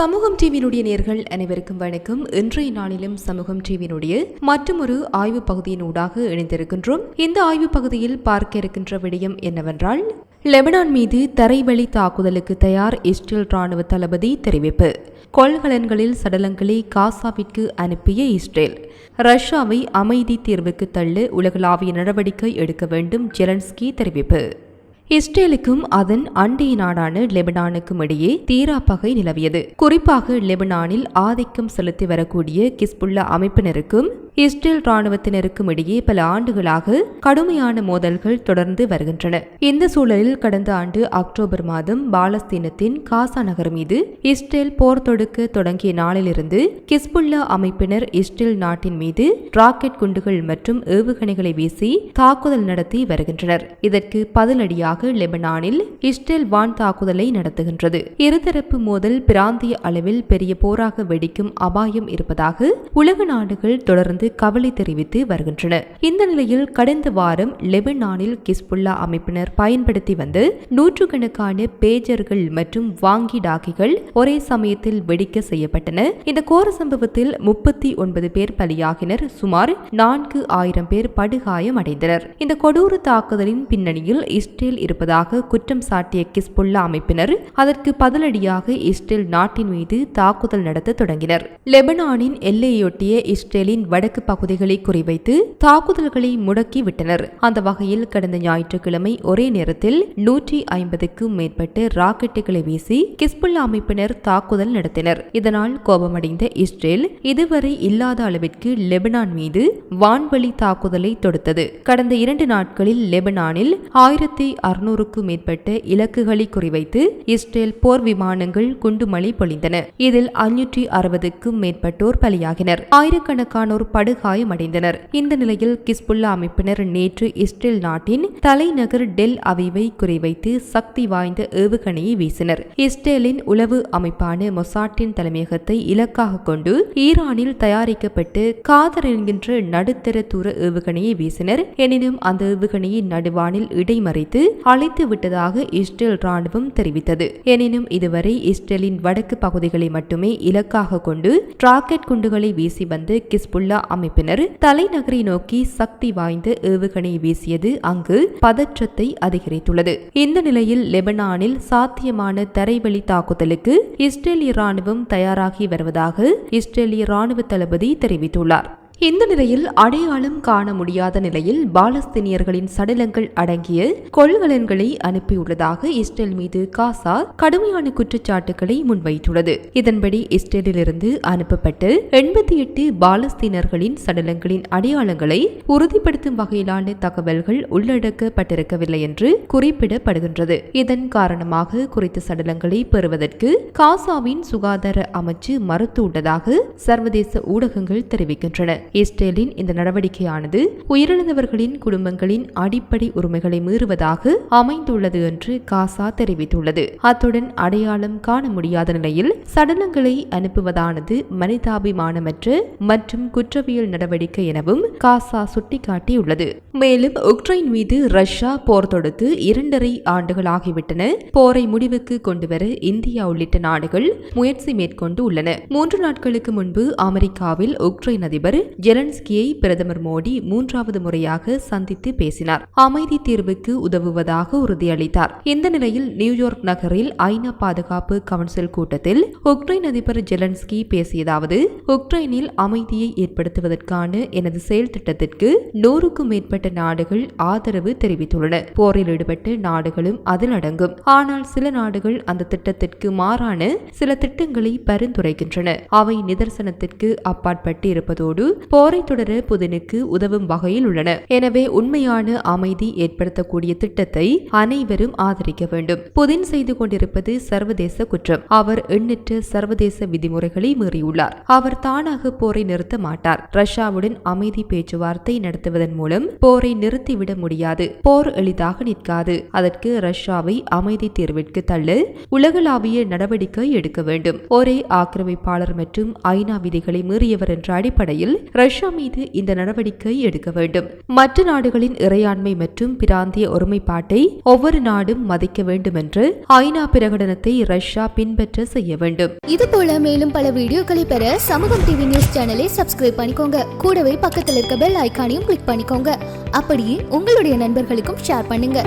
சமூகம் டிவியினுடைய நேர்கள் அனைவருக்கும் வணக்கம். இன்றைய நாளிலும் சமூகம் டிவியினுடைய மற்றொரு ஆய்வு பகுதியினூடாக இணைந்திருக்கின்றோம். இந்த ஆய்வு பகுதியில் பார்க்க இருக்கின்ற விடயம் என்னவென்றால் லெபனான் மீது தரைவழி தாக்குதலுக்கு தயார் இஸ்ரேல் ராணுவ தளபதி தெரிவிப்பு. கொள்கலன்களில் சடலங்களை காசாவிற்கு அனுப்பிய இஸ்ரேல். ரஷ்யாவை அமைதி தீர்வுக்கு தள்ள உலகளாவிய நடவடிக்கை எடுக்க வேண்டும் ஜெலன்ஸ்கி தெரிவிப்பு. இஸ்ரேலுக்கும் அதன் அண்டைய நாடான லெபனானுக்கும் இடையே தீரா பகை நிலவியது. குறிப்பாக லெபனானில் ஆதிக்கம் செலுத்தி வரக்கூடிய கிஸ்புல்லா அமைப்பினருக்கும் இஸ்ரேல் ராணுவத்தினருக்கும் இடையே பல ஆண்டுகளாக கடுமையான மோதல்கள் தொடர்ந்து வருகின்றன. இந்த சூழலில் கடந்த ஆண்டு அக்டோபர் மாதம் பாலஸ்தீனத்தின் காசா நகர் மீது இஸ்ரேல் போர் தொடுக்க தொடங்கிய நாளிலிருந்து கிஸ்புல்லா அமைப்பினர் இஸ்ரேல் நாட்டின் மீது ராக்கெட் குண்டுகள் மற்றும் ஏவுகணைகளை வீசி தாக்குதல் நடத்தி வருகின்றனர். இதற்கு பதிலடியாக லெபனானில் இஸ்ரேல் வான் தாக்குதலை நடத்துகின்றது. இருதரப்பு மோதல் பிராந்திய அளவில் பெரிய போராக வெடிக்கும் அபாயம் இருப்பதாக உலக நாடுகள் தொடர்ந்து கவலை தெரிவித்து வருகின்றன இந்த நிலையில் கடந்த வாரம் லெபனானில் கிஸ்புல்லா அமைப்பினர் பயன்படுத்தி வந்து நூற்றுக்கணக்கான பேஜர்கள் மற்றும் வாங்கி டாக்கிகள் ஒரே சமயத்தில் வெடிக்க செய்யப்பட்டன. இந்த கோர சம்பவத்தில் முப்பத்தி ஒன்பது பேர் பலியாகினர். சுமார் நான்கு ஆயிரம் பேர் படுகாயம் அடைந்தனர் இந்த கொடூர தாக்குதலின் பின்னணியில் இஸ்ரேல் இருப்பதாக குற்றம் சாட்டிய கிஸ்புல்லா அமைப்பினர் அதற்கு பதிலடியாக இஸ்ரேல் நாட்டின் மீது தாக்குதல் நடத்த தொடங்கினர். லெபனானின் எல்லையொட்டிய இஸ்ரேலின் வடக்கு பகுதிகளை குறிவைத்து தாக்குதல்களை முடக்கி விட்டனர் அந்த வகையில் கடந்த ஞாயிற்றுக்கிழமை ஒரே நேரத்தில் நூற்றி ஐம்பதுக்கும் மேற்பட்ட ராக்கெட்டுகளை வீசி கிஸ்புல்லா அமைப்பினர் தாக்குதல் நடத்தினர். இதனால் கோபமடைந்த இஸ்ரேல் இதுவரை இல்லாத அளவிற்கு லெபனான் மீது வான்வழி தாக்குதலை தொடுத்தது. கடந்த இரண்டு நாட்களில் லெபனானில் ஆயிரத்தி அறுநூறுக்கும் மேற்பட்ட இலக்குகளை குறிவைத்து இஸ்ரேல் போர் விமானங்கள் குண்டுமழை பொழிந்தன. இதில் ஐநூற்றி அறுபதுக்கும் மேற்பட்டோர் பலியாகினர். ஆயிரக்கணக்கானோர் படுகாயமடைந்தனர். இந்த நிலையில் கிஸ்புல்லா அமைப்பினர் நேற்று இஸ்ரேல் நாட்டின் தலைநகர் டெல் அவிவை குறிவைத்து சக்தி வாய்ந்த ஏவுகணையை வீசினர். இஸ்ரேலின் உளவு அமைப்பான மொசாட்டின் தலைமையகத்தை இலக்காக கொண்டு ஈரானில் தயாரிக்கப்பட்டு காதர் என்கின்ற நடுத்தர தூர ஏவுகணையை வீசினர். எனினும் அந்த ஏவுகணையை நடுவானில் இடைமறைத்து அழைத்து விட்டதாக இஸ்ரேல் ராணுவம் தெரிவித்தது. எனினும் இதுவரை இஸ்ரேலின் வடக்கு பகுதிகளை மட்டுமே இலக்காக கொண்டு ராக்கெட் குண்டுகளை வீசி வந்து கிஸ்புல்லா அமைப்பினர் தலைநகரை நோக்கி சக்தி வாய்ந்த ஏவுகணை வீசியது அங்கு பதற்றத்தை அதிகரித்துள்ளது. இந்த நிலையில் லெபனானில் சாத்தியமான தரைவழி தாக்குதலுக்கு இஸ்ரேலிய ராணுவம் தயாராகி வருவதாக இஸ்ரேலிய ராணுவ தளபதி தெரிவித்துள்ளார். இந்த நிலையில் அடையாளம் காண முடியாத நிலையில் பாலஸ்தீனியர்களின் சடலங்கள் அடங்கிய கொள்கலன்களை அனுப்பியுள்ளதாக இஸ்ரேல் மீது காசா கடுமையான குற்றச்சாட்டுகளை முன்வைத்துள்ளது. இதன்படி இஸ்ரேலிலிருந்து அனுப்பப்பட்டு எண்பத்தி எட்டு பாலஸ்தீனர்களின் சடலங்களின் அடையாளங்களை உறுதிப்படுத்தும் வகையிலான தகவல்கள் உள்ளடக்கப்பட்டிருக்கவில்லை என்று குறிப்பிடப்படுகின்றது. இதன் காரணமாக குறித்த சடலங்களை பெறுவதற்கு காசாவின் சுகாதார அமைச்சு மறுத்துள்ளதாக சர்வதேச ஊடகங்கள் தெரிவிக்கின்றன. இஸ்ரேலின் இந்த நடவடிக்கையானது உயிரிழந்தவர்களின் குடும்பங்களின் அடிப்படை உரிமைகளை மீறுவதாக அமைந்துள்ளது என்று காசா தெரிவித்துள்ளது. அத்துடன் அடையாளம் காண முடியாத நிலையில் சடலங்களை அனுப்புவதானது மனிதாபிமானமற்ற மற்றும் குற்றவியல் நடவடிக்கை எனவும் காசா சுட்டிக்காட்டியுள்ளது. மேலும் உக்ரைன் மீது ரஷ்யா போர் தொடுத்து இரண்டரை ஆண்டுகள் ஆகிவிட்டன. போரை முடிவுக்கு கொண்டுவர இந்தியா உள்ளிட்ட நாடுகள் முயற்சி மேற்கொண்டு உள்ளன மூன்று நாட்களுக்கு முன்பு அமெரிக்காவில் உக்ரைன் அதிபர் ஜெலன்ஸ்கியை பிரதமர் மோடி மூன்றாவது முறையாக சந்தித்து பேசினார். அமைதி தீர்வுக்கு உதவுவதாக உறுதியளித்தார். இந்த நிலையில் நியூயார்க் நகரில் ஐநா பாதுகாப்பு கவுன்சில் கூட்டத்தில் உக்ரைன் அதிபர் ஜெலன்ஸ்கி பேசியதாவது உக்ரைனில் அமைதியை ஏற்படுத்துவதற்கான எனது செயல் திட்டத்திற்கு நூறுக்கும் மேற்பட்ட நாடுகள் ஆதரவு தெரிவித்துள்ளன. போரில் ஈடுபட்ட நாடுகளும் அதில் அடங்கும். ஆனால் சில நாடுகள் அந்த திட்டத்திற்கு மாறான சில திட்டங்களை பரிந்துரைக்கின்றன. அவை நிதர்சனத்திற்கு அப்பாற்பட்டு இருப்பதோடு போரை தொடர புதினுக்கு உதவும் வகையில் உள்ளன. எனவே உண்மையான அமைதி ஏற்படுத்தக்கூடிய திட்டத்தை அனைவரும் ஆதரிக்க வேண்டும். புதின் செய்து கொண்டிருப்பது சர்வதேச குற்றம். அவர் எண்ணற்ற சர்வதேச விதிமுறைகளை மீறியுள்ளார். அவர் தானாக போரை நிறுத்த மாட்டார். ரஷ்யாவுடன் அமைதி பேச்சுவார்த்தை நடத்துவதன் மூலம் போரை நிறுத்திவிட முடியாது. போர் எளிதாக நிற்காது. அதற்கு ரஷ்யாவை அமைதி தீர்விற்கு தள்ள உலகளாவிய நடவடிக்கை எடுக்க வேண்டும். ஒரே ஆக்கிரமிப்பாளர் மற்றும் ஐநா விதிகளை மீறியவர் என்ற அடிப்படையில் ரஷ்யா மீது இந்த நடவடிக்கை எடுக்க வேண்டும். மற்ற நாடுகளின் இறையாண்மை மற்றும் பிராந்திய ஒருமைப்பாட்டை ஒவ்வொரு நாடும் மதிக்க வேண்டும் என்று ஐநா பிரகடனத்தை ரஷ்யா பின்பற்ற செய்ய வேண்டும். இது போல மேலும் பல வீடியோக்களை பெற சமூகம் டிவி நியூஸ் சேனலை சப்ஸ்கிரைப் பண்ணிக்கோங்க. கூடவே பக்கத்தில் இருக்க பெல் ஐகானையும் கிளிக் பண்ணிக்கோங்க. அப்படியே உங்களுடைய நண்பர்களுக்கும் ஷேர் பண்ணுங்க.